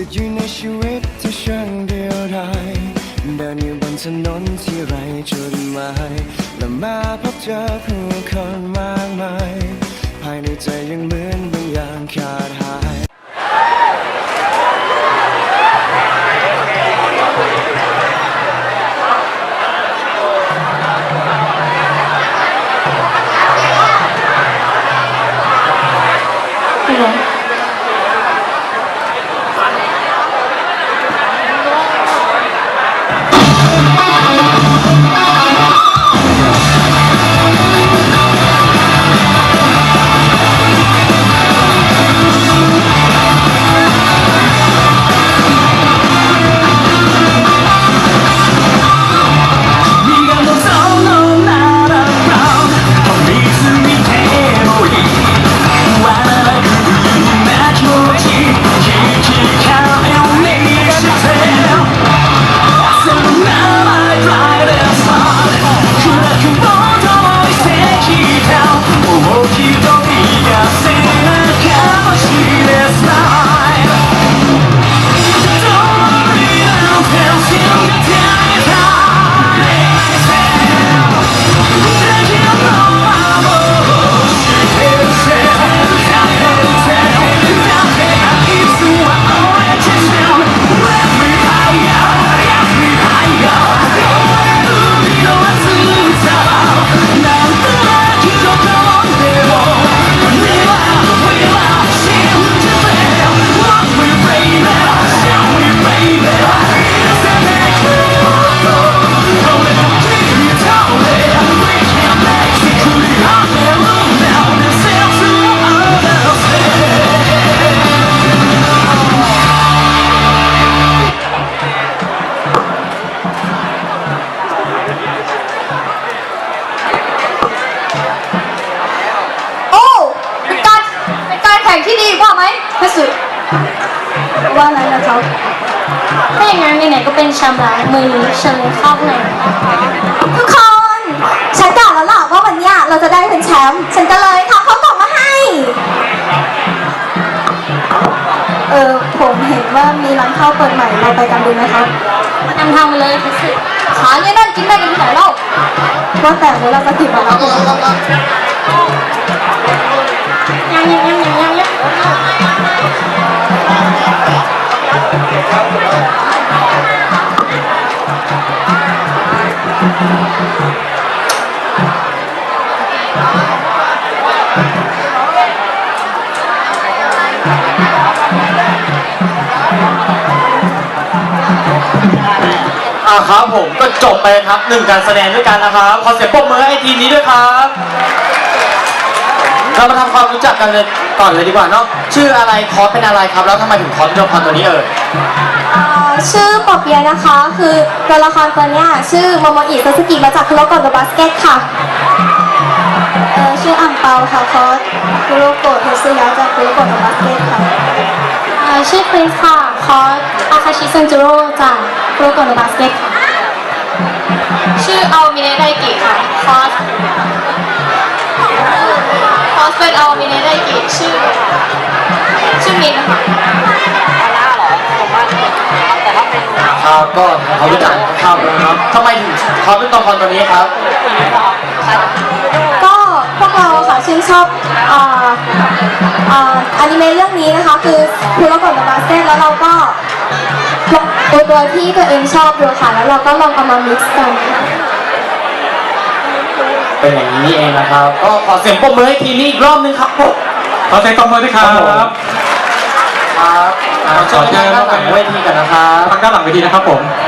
ติดอยู่ในชีวิตที่ช่างเดียวดายเดินอยู่บนถนนที่ไร้จุดหมายและมาพบเจอผู้คน ข่งที่ดีว่าไหมพระสุดว่าอะไรนะครับถ้าอย่างนั้นไหนๆก็เป็นแชมป์แล้วมือนี้เชิญเข้าเลยทุกคนฉันกะแล้วล่ะว่าวันเนี้ยเราจะได้เป็นแชมป์ฉันก็เลยทำข้าวกล่องมาให้ เออผมเห็นว่ามีร้านข้าวเปิดใหม่เราไปกันดูไหมครับนำทางไปเลยพิสุทธิ์ขาเนี่ยนั่นกินได้กันที่ไหนเล่าว่าแต่เวลาจะถิบมาแล้ว อ่าครับผมก็จบไปครับหนึ่งการแสดงด้วยกันนะครับขอเสียงปรบมือให้ทีมนี้ด้วยครับ เรามาทำความรู้จักกันเลย ก่อนเลยดีกว่าเนาะชื่ออะไรคอร์สเป็นอะไรครับ แล้วทำไมถึงคอร์สเป็นตัวละครตัวนี้เอ่ยอ่าชื่อปอเปียะนะคะ คือตัวละครตัวเนี้ยชื่อโมโมอิซาสึกิมาจากคุโรโกะเดอะบาสเกตค่ะเออชื่ออังเปาค่ะคอสคุโรโกะเทสึยะจากคุโรโกะเดอะบาสเกตค่ะอ่าชื่อคริสค่ะคอร์สอาคาชิเซนจูโร่จากโปรโกนบาสเกตชื่อเอามิเนไดกิค่ะคอร์สคอร์ส เป็นเอามิเนไดกิชื่อชื่อมินค่ะครับก็เขารู้จักคร่าวๆแล้วนะครับทำไมถึงคอร์สเป็นตัวละครตัวนี้ครับ ก็พวกเราค่ะชื่นชอบอ่าอ่าอนิเมะเรื่องนี้นะคะ คือคุโรโกะเดอะบาสเกตแล้วเราก็ลองตัวตัวที่ตัวเองชอบดูค่ะแล้วเราก็ลองเอามา mix กัน เป็นอย่างนี้นี่เองนะครับ ก็ขอเสียงปรบมือให้ทีมนี้อีกรอบนึงครับผมขอเสียงตบมือด้วยครับ ครับอ่าเชิญทางด้านหลังเวทีกันนะครับทางด้านหลังเวทีนะครับผมค